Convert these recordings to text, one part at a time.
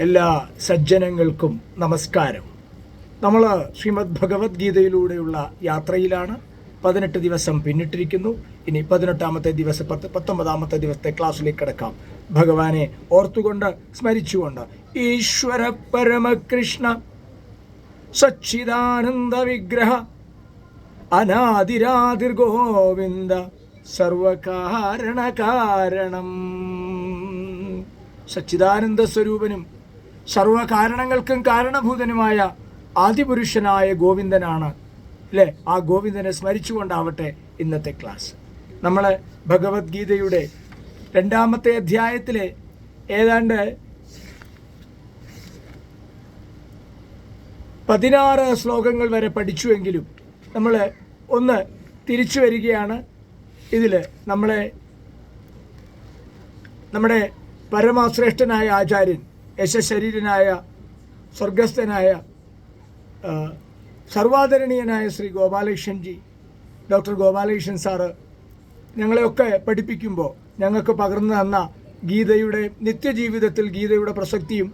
എല്ലാ സജ്ജനങ്ങൾക്കും നമസ്കാരം. നമ്മൾ ശ്രീമദ് ഭഗവത്ഗീതയിലൂടെയുള്ള യാത്രയിലാണ്. പതിനെട്ട് ദിവസം പിന്നിട്ടിരിക്കുന്നു. ഇനി പതിനെട്ടാമത്തെ ദിവസം പത്ത് പത്തൊമ്പതാമത്തെ ദിവസത്തെ ക്ലാസ്സിലേക്ക് കിടക്കാം. ഭഗവാനെ ഓർത്തുകൊണ്ട് സ്മരിച്ചുകൊണ്ട് ഈശ്വര പരമകൃഷ്ണ സച്ചിദാനന്ദ വിഗ്രഹ അനാതിരാതിർ ഗോവിന്ദ സർവകാരണകാരണം. സച്ചിദാനന്ദ സ്വരൂപനും സർവകാരണങ്ങൾക്കും കാരണഭൂതനുമായ ആദിപുരുഷനായ ഗോവിന്ദനാണ്. അല്ലേ ആ ഗോവിന്ദനെ സ്മരിച്ചുകൊണ്ടാവട്ടെ ഇന്നത്തെ ക്ലാസ്. നമ്മൾ ഭഗവത്ഗീതയുടെ രണ്ടാമത്തെ അധ്യായത്തിലെ ഏതാണ്ട് പതിനാറ് ശ്ലോകങ്ങൾ വരെ പഠിച്ചുവെങ്കിലും നമ്മൾ ഒന്ന് തിരിച്ചു വരികയാണ്. ഇതിൽ നമ്മളെ നമ്മുടെ പരമശ്രേഷ്ഠനായ ആചാര്യൻ യശശരീരനായ സ്വർഗസ്ഥനായ സർവാദരണീയനായ ശ്രീ ഗോപാലകൃഷ്ണൻജി ഡോക്ടർ ഗോപാലകൃഷ്ണൻ സാറ് ഞങ്ങളെയൊക്കെ പഠിപ്പിക്കുമ്പോൾ ഞങ്ങൾക്ക് പകർന്നു തന്ന ഗീതയുടെ നിത്യജീവിതത്തിൽ ഗീതയുടെ പ്രസക്തിയും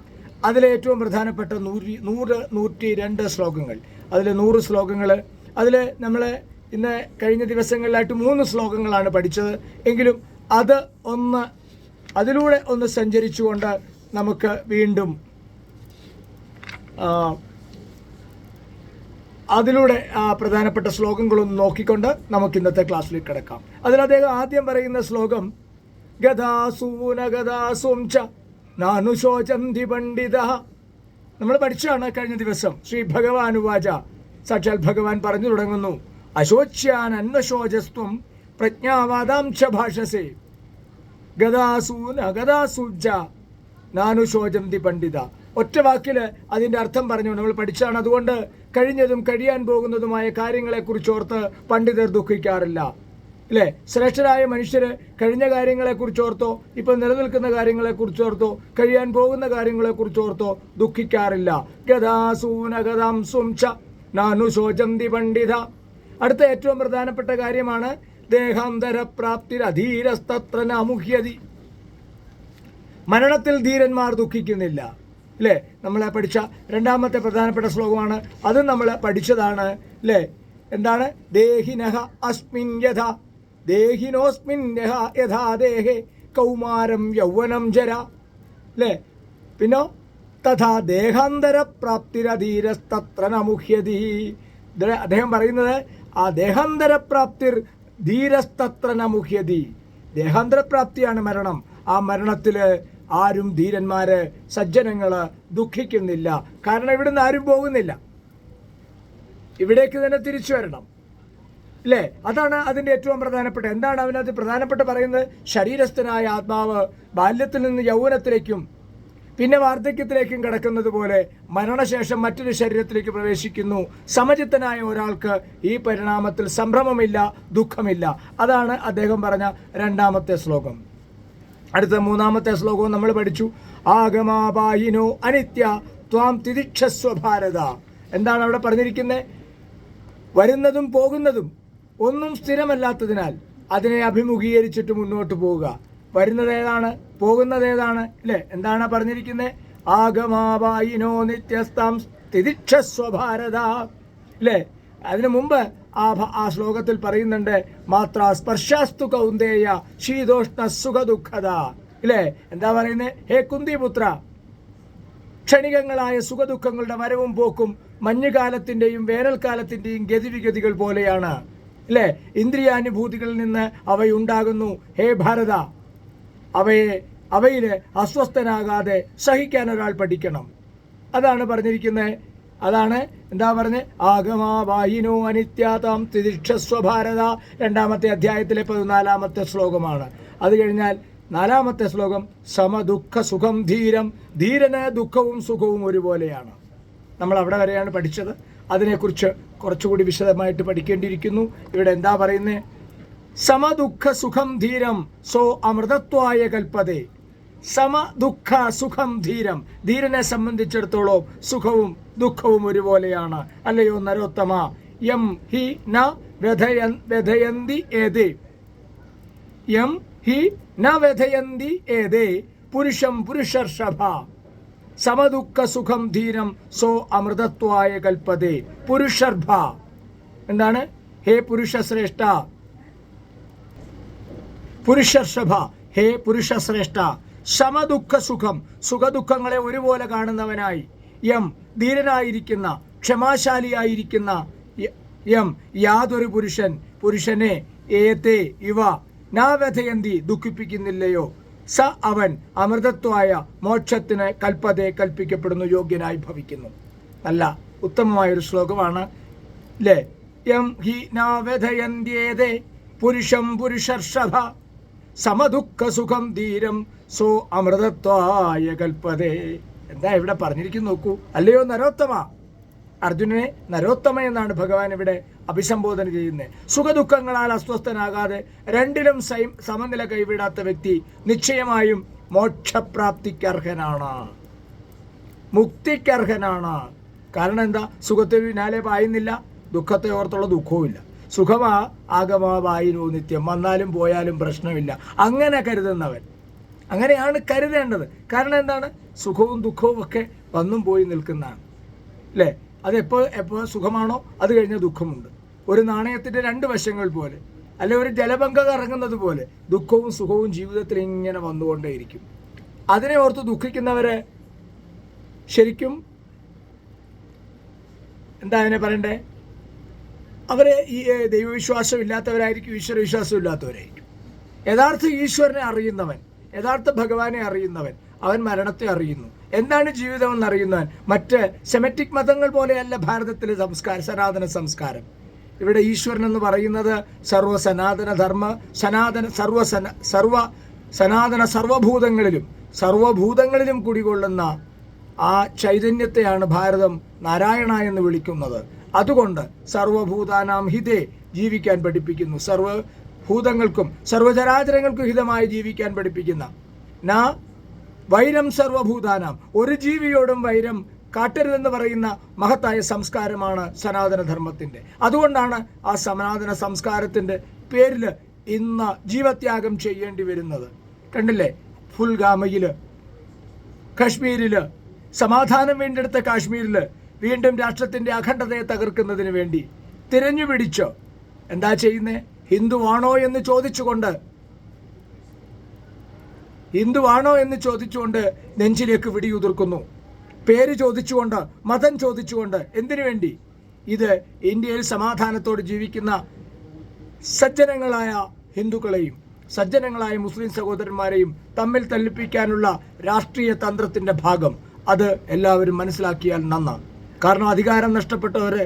അതിലെ ഏറ്റവും പ്രധാനപ്പെട്ട നൂറ്റി നൂറ് നൂറ്റി രണ്ട് ശ്ലോകങ്ങൾ. അതിൽ നൂറ് ശ്ലോകങ്ങൾ അതിൽ നമ്മൾ ഇന്ന് കഴിഞ്ഞ ദിവസങ്ങളിലായിട്ട് മൂന്ന് ശ്ലോകങ്ങളാണ് പഠിച്ചത്. എങ്കിലും അത് ഒന്ന് അതിലൂടെ ഒന്ന് സഞ്ചരിച്ചുകൊണ്ട് നമുക്ക് വീണ്ടും അതിലൂടെ പ്രധാനപ്പെട്ട ശ്ലോകങ്ങളൊന്ന് നോക്കിക്കൊണ്ട് നമുക്ക് ഇന്നത്തെ ക്ലാസ്സിലേക്ക് കിടക്കാം. അതിൽ അദ്ദേഹം ആദ്യം പറയുന്ന ശ്ലോകം ഗതാസൂന ഗതാസും ച നാനുശോചന്തി പണ്ഡിത. നമ്മൾ പഠിച്ചാണ് കഴിഞ്ഞ ദിവസം. ശ്രീ ഭഗവാൻ ഉവാച സാക്ഷാൽ ഭഗവാൻ പറഞ്ഞു തുടങ്ങുന്നു അശോച്യാൻ അന്വശോചസ്ത്വം പ്രജ്ഞാവാദാംശ ഭാഷസേ. ഗതാസൂന ഗതാസൂജ നാനുശോചന്തി പണ്ഡിത. ഒറ്റ വാക്കിൽ അതിന്റെ അർത്ഥം പറഞ്ഞു. നമ്മൾ പഠിച്ചാണ്. അതുകൊണ്ട് കഴിഞ്ഞതും കഴിയാൻ പോകുന്നതുമായ കാര്യങ്ങളെക്കുറിച്ച് ഓർത്ത് പണ്ഡിതർ ദുഃഖിക്കാറില്ല. അല്ലേ ശ്രേഷ്ഠരായ മനുഷ്യർ കഴിഞ്ഞ കാര്യങ്ങളെക്കുറിച്ചോർത്തോ ഇപ്പം നിലനിൽക്കുന്ന കാര്യങ്ങളെക്കുറിച്ചോർത്തോ കഴിയാൻ പോകുന്ന കാര്യങ്ങളെക്കുറിച്ചോർത്തോ ദുഃഖിക്കാറില്ല. ഗതാസൂന ഗതാം സുംച നാനുശോചന്തി പണ്ഡിത. അടുത്ത ഏറ്റവും പ്രധാനപ്പെട്ട കാര്യമാണ് ദേഹാന്തരപ്രാപ്തിരധീരസ്തത്ര നാമുഹ്യതി. മരണത്തിൽ ധീരന്മാർ ദുഃഖിക്കുന്നില്ല. അല്ലേ നമ്മളെ പഠിച്ച രണ്ടാമത്തെ പ്രധാനപ്പെട്ട ശ്ലോകമാണ് അതും നമ്മൾ പഠിച്ചതാണ്. അല്ലേ എന്താണ്? ദേഹിനഹ അസ്മിൻ യഥ ദേഹിനോസ്മിൻ യഹ യഥാ ദേഹേ കൗമാരം യൗവനം ജര. അല്ലേ പിന്നോ തഥാ ദേഹാന്തര പ്രാപ്തിരധീരസ്തത്ര നമുഹ്യതി അദ്ദേഹം പറയുന്നത് ആ ദേഹാന്തരപ്രാപ്തിർ ധീരസ്തത്ര നമുഹ്യതി. ദേഹാന്തരപ്രാപ്തിയാണ് മരണം. ആ മരണത്തിൽ ആരും ധീരന്മാര് സജ്ജനങ്ങൾ ദുഃഖിക്കുന്നില്ല. കാരണം ഇവിടുന്ന് ആരും പോകുന്നില്ല. ഇവിടേക്ക് തന്നെ തിരിച്ചു വരണം. അല്ലേ അതാണ് അതിന്റെ ഏറ്റവും പ്രധാനപ്പെട്ട. എന്താണ് അതിനകത്ത് പ്രധാനപ്പെട്ട പറയുന്നത്? ശരീരസ്ഥനായ ആത്മാവ് ബാല്യത്തിൽ നിന്ന് യൗവനത്തിലേക്കും പിന്നെ വാർദ്ധക്യത്തിലേക്കും കിടക്കുന്നത് പോലെ മരണശേഷം മറ്റൊരു ശരീരത്തിലേക്ക് പ്രവേശിക്കുന്നു. സമചിത്തനായ ഒരാൾക്ക് ഈ പരിണാമത്തിൽ സംഭ്രമമില്ല ദുഃഖമില്ല. അതാണ് അദ്ദേഹം പറഞ്ഞ രണ്ടാമത്തെ ശ്ലോകം. അടുത്ത മൂന്നാമത്തെ ശ്ലോകവും നമ്മൾ പഠിച്ചു. ആഗമാപായിനോ അനിത്യ ത്വാം തിരിക്ഷസ്വ ഭാരത. എന്താണ് അവിടെ പറഞ്ഞിരിക്കുന്നത് വരുന്നതും പോകുന്നതും ഒന്നും സ്ഥിരമല്ലാത്തതിനാൽ അതിനെ അഭിമുഖീകരിച്ചിട്ട് മുന്നോട്ട് പോവുക. വരുന്നത് ഏതാണ്? പോകുന്നത് ഏതാണ്? അല്ലേ എന്താണ് പറഞ്ഞിരിക്കുന്നത് ആഗമാവായിനോ നിത്യസ്ഥാം തിരിക്ഷസ്വഭാരത ഭാരത. അല്ലേ അതിനു മുമ്പ് ആ ആ ശ്ലോകത്തിൽ പറയുന്നുണ്ട് മാത്ര സ്പർശാസ്തു കൗന്ദേയ ശീതോഷ്ണ സുഖ ദുഃഖത ഇല്ലേ? എന്താ പറയുന്നത് ഹേ കുന്തിപുത്ര ക്ഷണികങ്ങളായ സുഖദുഃഖങ്ങളുടെ വരവും പോക്കും മഞ്ഞുകാലത്തിന്റെയും വേനൽക്കാലത്തിന്റെയും ഗതിവിഗതികൾ പോലെയാണ്. അല്ലേ ഇന്ദ്രിയാനുഭൂതികളിൽ നിന്ന് അവയുണ്ടാകുന്നു. ഹേ ഭാരത അവയെ അവയിൽ അസ്വസ്ഥനാകാതെ സഹിക്കാൻ ഒരാൾ പഠിക്കണം. അതാണ് പറഞ്ഞിരിക്കുന്നത് അതാണ് എന്താ പറഞ്ഞ്? ആഗമാവായിനോ അനിത്യാതം തിരിക്ഷസ്വ ഭാരത രണ്ടാമത്തെ അധ്യായത്തിലെ പതിനാലാമത്തെ ശ്ലോകമാണ്. അത് കഴിഞ്ഞാൽ നാലാമത്തെ ശ്ലോകം സമദുഃഖ സുഖം ധീരം ധീരന് ദുഃഖവും സുഖവും ഒരുപോലെയാണ്. നമ്മൾ അവിടെ വരെയാണ് പഠിച്ചത്. അതിനെക്കുറിച്ച് കുറച്ചുകൂടി വിശദമായിട്ട് പഠിക്കേണ്ടിയിരിക്കുന്നു. ഇവിടെ എന്താ പറയുന്നത് സമദുഃഖ സുഖം ധീരം സോ അമൃതത്വായ കൽപ്പതേ. സമ ദുഃഖ സുഖം ധീരം ധീരനെ സംബന്ധിച്ചിടത്തോളം സുഖവും ദുഃഖവും ഒരുപോലെയാണ്. അല്ലയോ നരോത്തമ എം ഹി ന വ്യഥയന്തി ഏത്? എം ഹി ന വ്യഥയന്തി ഏത്? പുരുഷം പുരുഷർഷഭ സമദുഃഖ സുഖം ധീരം സോ അമൃതത്വായ കൽപ്പതേ. പുരുഷർഭ എന്താണ്? ഹേ പുരുഷശ്രേഷ്ഠ പുരുഷർഷഭ ഹേ പുരുഷശ്രേഷ്ഠ സമദുഃഖ സുഖം. സുഖദുഃഖങ്ങളെ ഒരുപോലെ കാണുന്നവനായി. യം ധീരനായിരിക്കുന്ന ക്ഷമാശാലിയായിരിക്കുന്ന എം യാതൊരു പുരുഷൻ പുരുഷനെ ഏത്തെ ഇവ നാവധയന്തി ദുഃഖിപ്പിക്കുന്നില്ലയോ? സ അവൻ അമൃതത്വായ മോക്ഷത്തിന് കൽപ്പതെ കൽപ്പിക്കപ്പെടുന്നു യോഗ്യനായി ഭവിക്കുന്നു. നല്ല ഉത്തമമായൊരു ശ്ലോകമാണ് ലേ യം ഹി നാവധയന്ത്യേതേ പുരുഷം പുരുഷർഷഭ സമദുഃഖ സുഖം ധീരം സോ അമൃതത്വായ കൽപ്പതേ. എന്താ ഇവിടെ പറഞ്ഞിരിക്കുന്നു നോക്കൂ. അല്ലയോ നരോത്തമ? അർജുനനെ നരോത്തമ എന്നാണ് ഭഗവാൻ ഇവിടെ അഭിസംബോധന ചെയ്യുന്നത് സുഖദുഃഖങ്ങളാൽ അസ്വസ്ഥനാകാതെ രണ്ടിലും സൈ- സമനില കൈവിടാത്ത വ്യക്തി നിശ്ചയമായും മോക്ഷപ്രാപ്തിക്കർഹനാണ്. മുക്തിക്കർഹനാണ്. കാരണം എന്താ? സുഖത്തെ പിന്നാലെ പായുന്നില്ല. ദുഃഖത്തെ ഓർത്തുള്ള ദുഃഖവുമില്ല സുഖമാ ആഗമാവായിരോ നിത്യം. വന്നാലും പോയാലും പ്രശ്നമില്ല. അങ്ങനെ കരുതുന്നവൻ. അങ്ങനെയാണ് കരുതേണ്ടത്. കാരണം എന്താണ്? സുഖവും ദുഃഖവും ഒക്കെ വന്നും പോയി നിൽക്കുന്നതാണ്. അല്ലേ അത് എപ്പോൾ സുഖമാണോ അത് കഴിഞ്ഞ ദുഃഖമുണ്ട്. ഒരു നാണയത്തിന്റെ രണ്ട് വശങ്ങൾ പോലെ അല്ലെ ഒരു ജലബങ്ക കറങ്ങുന്നത് പോലെ ദുഃഖവും സുഖവും ജീവിതത്തിൽ ഇങ്ങനെ വന്നുകൊണ്ടേയിരിക്കും. അതിനെ ഓർത്ത് ദുഃഖിക്കുന്നവരെ ശരിക്കും എന്താ അതിനെ പറയണ്ടേ? അവരെ ഈ ദൈവവിശ്വാസം ഇല്ലാത്തവരായിരിക്കും ഈശ്വരവിശ്വാസം ഇല്ലാത്തവരായിരിക്കും യഥാർത്ഥ ഈശ്വരനെ അറിയുന്നവൻ യഥാർത്ഥ ഭഗവാനെ അറിയുന്നവൻ അവൻ മരണത്തെ അറിയുന്നു. എന്താണ് ജീവിതം എന്ന് അറിയുന്നവൻ? മറ്റ് സെമറ്റിക് മതങ്ങൾ പോലെയല്ല ഭാരതത്തിലെ സംസ്കാരം സനാതന സംസ്കാരം. ഇവിടെ ഈശ്വരൻ എന്ന് പറയുന്നത് സർവ സനാതന ധർമ്മ സനാതന സർവ സന സർവ സനാതന സർവഭൂതങ്ങളിലും സർവഭൂതങ്ങളിലും കുടികൊള്ളുന്ന ആ ചൈതന്യത്തെയാണ് ഭാരതം നാരായണ എന്ന് വിളിക്കുന്നത്. അതുകൊണ്ട് സർവഭൂതാനാം ഹിതേ ജീവിക്കാൻ പഠിപ്പിക്കുന്നു. സർവഭൂതങ്ങൾക്കും സർവചരാചരങ്ങൾക്കും ഹിതമായി ജീവിക്കാൻ പഠിപ്പിക്കുന്ന നാ വൈരം സർവഭൂതാനാം. ഒരു ജീവിയോടും വൈരം കാട്ടരുതെന്ന് പറയുന്ന മഹത്തായ സംസ്കാരമാണ് സനാതനധർമ്മത്തിന്റെ. അതുകൊണ്ടാണ് ആ സനാതന സംസ്കാരത്തിന്റെ പേരിൽ ഇന്ന് ജീവത്യാഗം ചെയ്യേണ്ടി വരുന്നത്. കണ്ടില്ലേ? ഫുൽഗാമയിൽ കാശ്മീരിൽ സമാധാനം വീണ്ടെടുത്ത കാശ്മീരിൽ വീണ്ടും രാഷ്ട്രത്തിന്റെ അഖണ്ഡതയെ തകർക്കുന്നതിന് വേണ്ടി തിരഞ്ഞു പിടിച്ചോ എന്താ ചെയ്യുന്നേ? ഹിന്ദുവാണോ എന്ന് ചോദിച്ചുകൊണ്ട് ഹിന്ദുവാണോ എന്ന് ചോദിച്ചുകൊണ്ട് നെഞ്ചിലേക്ക് വിടിയുതിർക്കുന്നു. പേര് ചോദിച്ചുകൊണ്ട് മതം ചോദിച്ചുകൊണ്ട് എന്തിനു വേണ്ടി? ഇത് ഇന്ത്യയിൽ സമാധാനത്തോട് ജീവിക്കുന്ന സജ്ജനങ്ങളായ ഹിന്ദുക്കളെയും സജ്ജനങ്ങളായ മുസ്ലിം സഹോദരന്മാരെയും തമ്മിൽ തല്ലിപ്പിക്കാനുള്ള രാഷ്ട്രീയ തന്ത്രത്തിന്റെ ഭാഗം. അത് എല്ലാവരും മനസ്സിലാക്കിയാൽ നന്നാണ്. കാരണം അധികാരം നഷ്ടപ്പെട്ടവരെ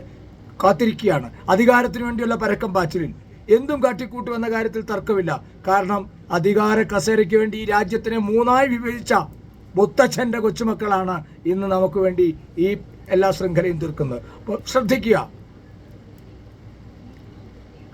കാത്തിരിക്കുകയാണ്. അധികാരത്തിന് വേണ്ടിയുള്ള പരക്കം പാച്ചിലിൽ. എന്തും കാട്ടിക്കൂട്ടുമെന്ന കാര്യത്തിൽ തർക്കമില്ല. കാരണം അധികാര കസേരയ്ക്ക് വേണ്ടി ഈ രാജ്യത്തിനെ മൂന്നായി വിഭജിച്ച മുത്തച്ഛന്റെ കൊച്ചുമക്കളാണ് ഇന്ന് നമുക്ക് വേണ്ടി ഈ എല്ലാ ശൃംഖലയും തീർക്കുന്നത്. അപ്പോൾ ശ്രദ്ധിക്കുക.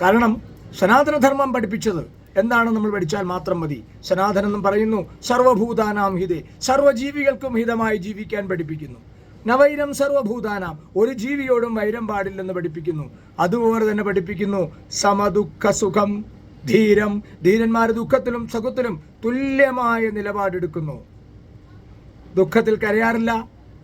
കാരണം സനാതനധർമ്മം പഠിപ്പിച്ചത് എന്താണ് നമ്മൾ പഠിച്ചാൽ മാത്രം മതി. സനാതനം എന്നും പറയുന്നു സർവഭൂതാനാം ഹിതേ സർവജീവികൾക്കും ഹിതമായി ജീവിക്കാൻ പഠിപ്പിക്കുന്നു. നവൈരം സർവഭൂതാനാം. ഒരു ജീവിയോടും വൈരം പാടില്ലെന്ന് പഠിപ്പിക്കുന്നു. അതുപോലെ തന്നെ പഠിപ്പിക്കുന്നു സമദുഃഖ സുഖം ധീരം. ധീരന്മാർ ദുഃഖത്തിലും സുഖത്തിലും തുല്യമായ നിലപാടെടുക്കുന്നു. ദുഃഖത്തിൽ കരയാറില്ല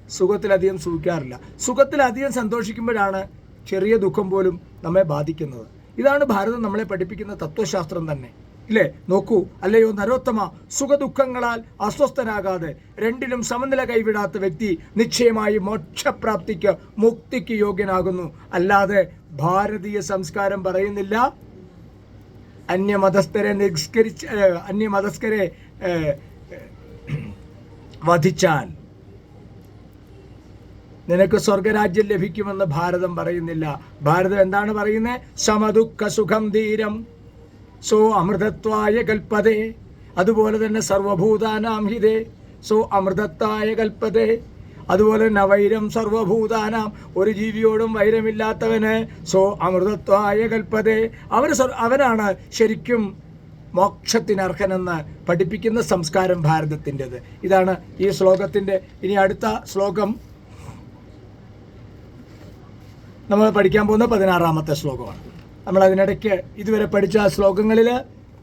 സുഖത്തിൽ സുഖത്തിലധികം സുഖിക്കാറില്ല. സുഖത്തിലധികം സന്തോഷിക്കുമ്പോഴാണ് ചെറിയ ദുഃഖം പോലും നമ്മെ ബാധിക്കുന്നത്. ഇതാണ് ഭാരതം നമ്മളെ പഠിപ്പിക്കുന്ന തത്വശാസ്ത്രം തന്നെ. ഇല്ലേ നോക്കൂ. അല്ലയോ നരോത്തമ സുഖദുഃഖങ്ങളാൽ അസ്വസ്ഥനാകാതെ രണ്ടിലും സമനില കൈവിടാത്ത വ്യക്തി നിശ്ചയമായി മോക്ഷപ്രാപ്തിക്ക് മുക്തിക്ക് യോഗ്യനാകുന്നു. അല്ലാതെ ഭാരതീയ സംസ്കാരം പറയുന്നില്ല. അന്യമതസ്ഥരെ നിഷ്കരിച്ച് ഏഹ്, അന്യമതസ്ഥരെ വധിച്ചാൽ നിനക്ക് സ്വർഗരാജ്യം ലഭിക്കുമെന്ന് ഭാരതം പറയുന്നില്ല. ഭാരതം എന്താണ് പറയുന്നത് സമദുഃഖ സുഖം ധീരം. സോ അമൃതത്വായ കൽപ്പതേ അതുപോലെ തന്നെ സർവഭൂതാനാം ഹിതേ. സോ അമൃതത്വായ കൽപ്പതേ അതുപോലെ തന്നെ വൈരം സർവഭൂതാനാം. ഒരു ജീവിയോടും വൈരമില്ലാത്തവന് സോ അമൃതത്വായ കൽപ്പതേ അവർ അവനാണ് ശരിക്കും മോക്ഷത്തിന് അർഹനെന്ന് പഠിപ്പിക്കുന്ന സംസ്കാരം ഭാരതത്തിന്റെത്. ഇതാണ് ഈ ശ്ലോകത്തിന്റെ ഇനി അടുത്ത ശ്ലോകം. നമ്മൾ പഠിക്കാൻ പോകുന്ന പതിനാറാമത്തെ ശ്ലോകമാണ്. നമ്മൾ അതിനിടയ്ക്ക് ഇതുവരെ പഠിച്ച ശ്ലോകങ്ങളിൽ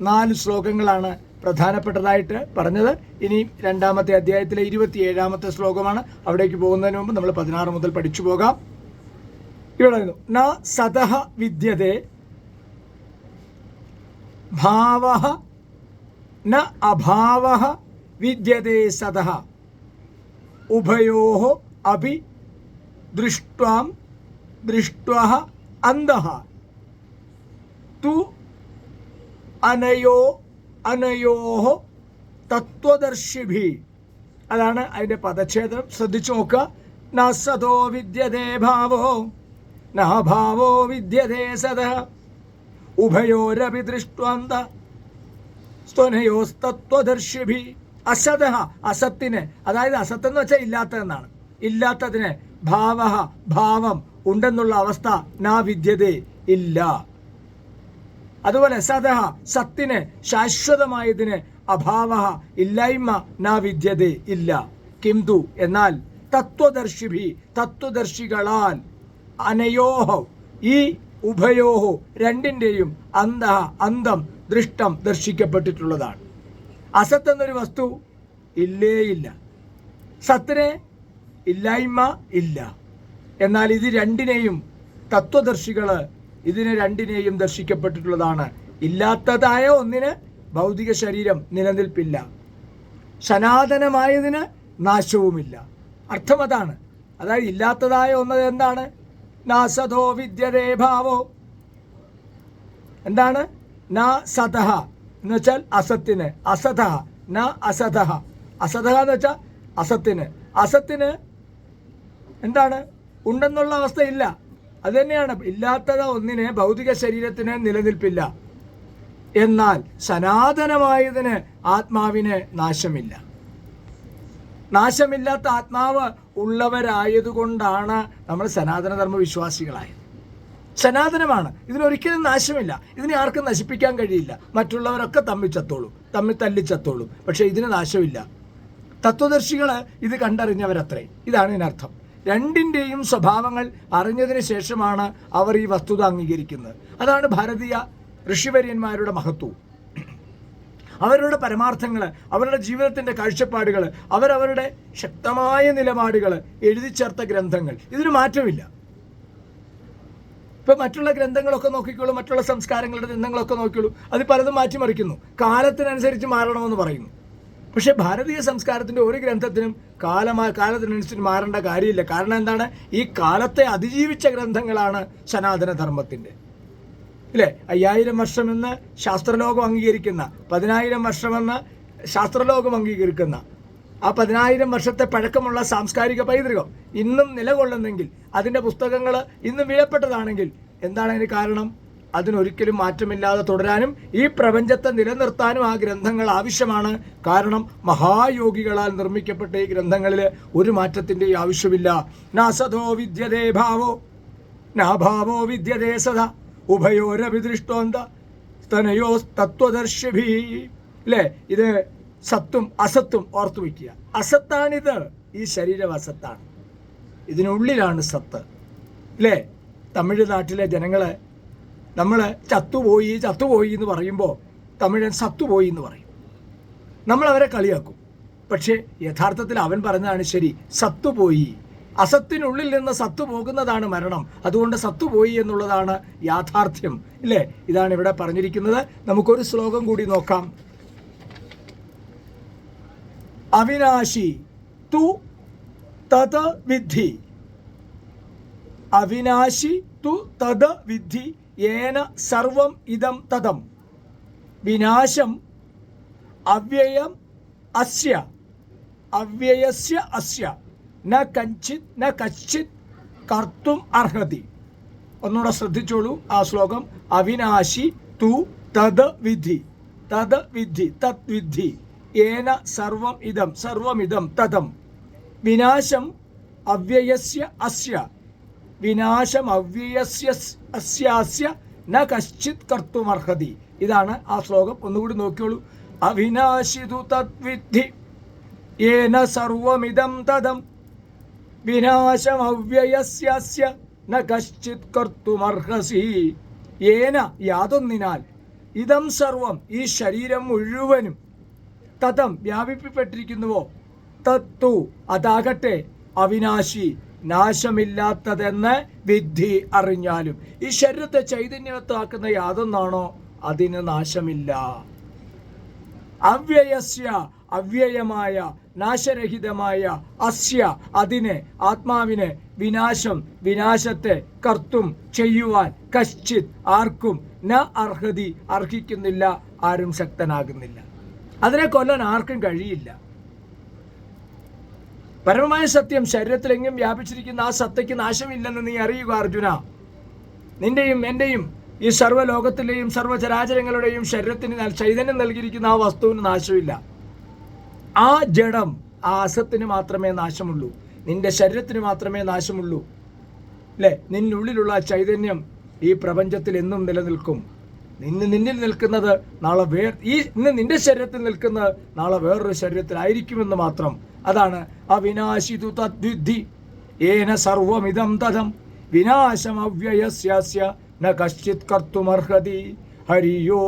നാല് ശ്ലോകങ്ങളാണ് പ്രധാനപ്പെട്ടതായിട്ട് പറഞ്ഞത്. ഇനി രണ്ടാമത്തെ അധ്യായത്തിലെ ഇരുപത്തി ഏഴാമത്തെ ശ്ലോകമാണ്. അവിടേക്ക് പോകുന്നതിന് മുമ്പ് നമ്മൾ പതിനാറ് മുതൽ പഠിച്ചു പോകാം. ഇവിടെ ന സതഹ വിദ്യതേ ഭാവ ന അഭാവ വിദ്യതേ സതഹ ഉഭയോ അഭി ദൃഷ്ട്വാം ദൃഷ്ട അന്തഃ തു അനയോ അനയോഹ തത്വദർശിഭി അതാണ് അതിന്റെ പദച്ഛേദം ശ്രദ്ധിച്ചു നോക്കുക. ന സതോ വിദ്യതേ ഭാവോ ന വിദ്യതേ സദ ഉഭയോരപി ദൃഷ്ട്വാന്ത സ്ത്വനയോസ്തത്വദർശിഭി അസത അസത്തിന്. അതായത് അസത്ത് എന്ന് വെച്ചാൽ ഇല്ലാത്തതെന്നാണ്. ഇല്ലാത്തതിന് ഭാവ ഭാവം ഉണ്ടെന്നുള്ള അവസ്ഥ നാ വിദ്യതേ ഇല്ല. അതുപോലെ സതഹ സത്തിന് ശാശ്വതമായതിന് അഭാവ ഇല്ലായ്മ നാ വിദ്യതേ ഇല്ല. കിന്തു എന്നാൽ തത്വദർശിഭി തത്വദർശികളാൽ അനയോഹോ ഈ ഉഭയോഹോ രണ്ടിന്റെയും അന്ത അന്തം ദൃഷ്ടം ദർശിക്കപ്പെട്ടിട്ടുള്ളതാണ്. അസത്ത് എന്നൊരു വസ്തു ഇല്ലേയില്ല ഇല്ല. സത്തിന് ഇല്ലായ്മ ഇല്ല. എന്നാൽ ഇത് രണ്ടിനെയും തത്വദർശികൾ ഇതിനെ രണ്ടിനെയും ദർശിക്കപ്പെട്ടിട്ടുള്ളതാണ്. ഇല്ലാത്തതായ ഒന്നിന് ഭൗതിക ശരീരം നിലനിൽപ്പില്ല. സനാതനമായതിന് നാശവുമില്ല. അർത്ഥം അതാണ്. അതായത് ഇല്ലാത്തതായ ഒന്നത് എന്താണ്? നാസതോ വിദ്യതേ ഭാവോ. എന്താണ്? ന സതഹ. എന്ന് വെച്ചാൽ അസത്തിന്. അസതഹ. ന അസതഹ. അസതഹ എന്ന് വെച്ചാൽ അസത്തിന്. അസത്തിന് എന്താണ്? ഉണ്ടെന്നുള്ള അവസ്ഥയില്ല. അത് തന്നെയാണ് ഇല്ലാത്തത് ഒന്നിനെ ഭൗതിക ശരീരത്തിന് നിലനിൽപ്പില്ല. എന്നാൽ സനാതനമായതിന് ആത്മാവിന് നാശമില്ല. നാശമില്ലാത്ത ആത്മാവ് ഉള്ളവരായതുകൊണ്ടാണ് നമ്മൾ സനാതനധർമ്മ വിശ്വാസികളായത് സനാതനമാണ്. ഇതിനൊരിക്കലും നാശമില്ല. ഇതിനെ ആർക്കും നശിപ്പിക്കാൻ കഴിയില്ല. മറ്റുള്ളവരൊക്കെ തമ്മിൽ ചത്തോളും തമ്മിൽ തല്ലിച്ചത്തോളും. പക്ഷേ ഇതിന് നാശമില്ല. തത്വദർശികൾ ഇത് കണ്ടറിഞ്ഞവരത്രേ. ഇതാണ് ഇതിനർത്ഥം. രണ്ടിന്റെയും സ്വഭാവങ്ങൾ അറിഞ്ഞതിന് ശേഷമാണ് അവർ ഈ വസ്തുത അംഗീകരിക്കുന്നത്. അതാണ് ഭാരതീയ ഋഷിവര്യന്മാരുടെ മഹത്വം. അവരുടെ പരമാർത്ഥങ്ങൾ അവരുടെ ജീവിതത്തിന്റെ കാഴ്ചപ്പാടുകൾ അവരവരുടെ ശക്തമായ നിലപാടുകൾ എഴുതി ചേർത്ത ഗ്രന്ഥങ്ങൾ. ഇതിന് മാറ്റമില്ല. ഇപ്പം മറ്റുള്ള ഗ്രന്ഥങ്ങളൊക്കെ നോക്കിക്കോളൂ മറ്റുള്ള സംസ്കാരങ്ങളുടെ ഗ്രന്ഥങ്ങളൊക്കെ നോക്കിക്കോളൂ. അത് പലതും മാറ്റിമറിക്കുന്നു. കാലത്തിനനുസരിച്ച് മാറണമെന്ന് പറയുന്നു. പക്ഷേ ഭാരതീയ സംസ്കാരത്തിന്റെ ഒരു ഗ്രന്ഥത്തിനും കാലമാ കാലത്തിനനുസരിച്ച് മാറേണ്ട കാര്യമില്ല. കാരണം എന്താണ്? ഈ കാലത്തെ അതിജീവിച്ച ഗ്രന്ഥങ്ങളാണ് സനാതന ധർമ്മത്തിന്റെ ഇല്ലേ? അയ്യായിരം വർഷമെന്ന് ശാസ്ത്രലോകം അംഗീകരിക്കുന്ന പതിനായിരം വർഷമെന്ന് ശാസ്ത്രലോകം അംഗീകരിക്കുന്ന ആ പതിനായിരം വർഷത്തെ പഴക്കമുള്ള സാംസ്കാരിക പൈതൃകം ഇന്നും നിലകൊള്ളുന്നെങ്കിൽ അതിന്റെ പുസ്തകങ്ങൾ ഇന്നും വിലപ്പെട്ടതാണെങ്കിൽ എന്താണ് അതിന് കാരണം? അതിനൊരിക്കലും മാറ്റമില്ലാതെ തുടരാനും ഈ പ്രപഞ്ചത്തെ നിലനിർത്താനും ആ ഗ്രന്ഥങ്ങൾ ആവശ്യമാണ്. കാരണം മഹായോഗികളാൽ നിർമ്മിക്കപ്പെട്ട ഈ ഗ്രന്ഥങ്ങളിൽ ഒരു മാറ്റത്തിന്റെ ആവശ്യമില്ല. നാസതോ വിദ്യതേ ഭാവോ നാഭാവോ വിദ്യതേ സദ ഉഭയോരഭിദൃഷ്ടോന്ത തനയോ തത്വദർശിഭി അല്ലേ ഇത് സത്തും അസത്തും ഓർത്തു വയ്ക്കുക. അസത്താണിത്. ഈ ശരീരം അസത്താണ് ഇതിനുള്ളിലാണ് സത്ത്. അല്ലേ തമിഴ്നാട്ടിലെ ജനങ്ങൾ നമ്മൾ ചത്തുപോയി ചത്തുപോയി എന്ന് പറയുമ്പോൾ തമിഴൻ സത്തുപോയി എന്ന് പറയും. നമ്മൾ അവരെ കളിയാക്കും. പക്ഷേ യഥാർത്ഥത്തിൽ അവൻ പറഞ്ഞതാണ് ശരി സത്തുപോയി. അസത്തിനുള്ളിൽ നിന്ന് സത്തു പോകുന്നതാണ് മരണം. അതുകൊണ്ട് സത്തുപോയി എന്നുള്ളതാണ് യാഥാർത്ഥ്യം. ഇല്ലേ? ഇതാണ് ഇവിടെ പറഞ്ഞിരിക്കുന്നത്. നമുക്കൊരു ശ്ലോകം കൂടി നോക്കാം. അവിനാശി തു തത് വിദ്ധി അവിനാശി തു തത് വിദ്ധി ഏന സർവം ഇതം തതം വിനാശം അവ്യയം അസ്യ. അവ്യയസ്യ അസ്യ. ന കഞ്ചിത് ന കശ്ചിത് കർത്തും അർഹതി. ഒന്നുകൂടെ ശ്രദ്ധിച്ചോളൂ ആ ശ്ലോകം. അവിനാശി തു തത് വിധി. തത് വിധി തത് വിധി. ഏന സർവം ഇതം സർവമിതം തതം വിനാശം അവ്യയസ്യ അസ്യ. വിനാശം അസ്യാസ്യ ന കശ്ചിത് കർത്തുമർഹതി. ഇതാണ് ആ ശ്ലോകം. ഒന്നുകൂടി നോക്കിയോളൂ. അവിനാശിതു തദ്വിദ്ധി ഏന സർവമിതം തദം. വിനാശം അവ്യയസ്യ ന കശ്ചിത് കർത്തുമർഹസി. ഏന യാതൊന്നിനാൽ. ഇതം സർവം ഈ ശരീരം മുഴുവനും തതം വ്യാപിപ്പിപ്പെട്ടിരിക്കുന്നുവോ? തത്തു. അതാകട്ടെ അവിനാശി. നാശമില്ലാത്തതെന്ന് വിദ്ധി അറിഞ്ഞാലും ഈ ശരീരത്തെ ചൈതന്യവത്താക്കുന്ന യാതൊന്നാണോ? അതിന് നാശമില്ല. അവ്യയസ്യ അവ്യയമായ നാശരഹിതമായ അസ്യ അതിനെ ആത്മാവിനെ വിനാശം വിനാശത്തെ കർത്തും ചെയ്യുവാൻ കശ്ചിത് ആർക്കും ന അർഹതി അർഹിക്കുന്നില്ല ആരും ശക്തനാകുന്നില്ല. അതിനെ കൊല്ലാൻ ആർക്കും കഴിയില്ല. പരമമായ സത്യം ശരീരത്തിലെങ്ങും വ്യാപിച്ചിരിക്കുന്ന ആ സത്തയ്ക്ക് നാശമില്ലെന്ന് നീ അറിയുക അർജുന. നിന്റെയും എന്റെയും ഈ സർവലോകത്തിലെയും സർവചരാചരങ്ങളുടെയും ശരീരത്തിന് ചൈതന്യം നൽകിയിരിക്കുന്ന ആ വസ്തുവിന് നാശമില്ല. ആ ജഡം ആ അസത്തിന് മാത്രമേ നാശമുള്ളൂ. നിന്റെ ശരീരത്തിന് മാത്രമേ നാശമുള്ളൂ. അല്ലേ നിന്നുള്ളിലുള്ള ചൈതന്യം ഈ പ്രപഞ്ചത്തിൽ എന്നും നിലനിൽക്കും. നിന്ന് നിന്നിൽ നിൽക്കുന്നത് നാളെ വേർ ഈ ഇന്ന് നിന്റെ ശരീരത്തിൽ നിൽക്കുന്നത് നാളെ വേറൊരു ശരീരത്തിലായിരിക്കുമെന്ന് മാത്രം അതാണ്. അവിനാശിതു തദ്വിദ്ധി. ഏന സർവമിതം തഥം. വിനാശം അവ്യയസ്യാസ്യ ന കശ്ചിത് കർത്തുമർഹതി. ഹരിയോ.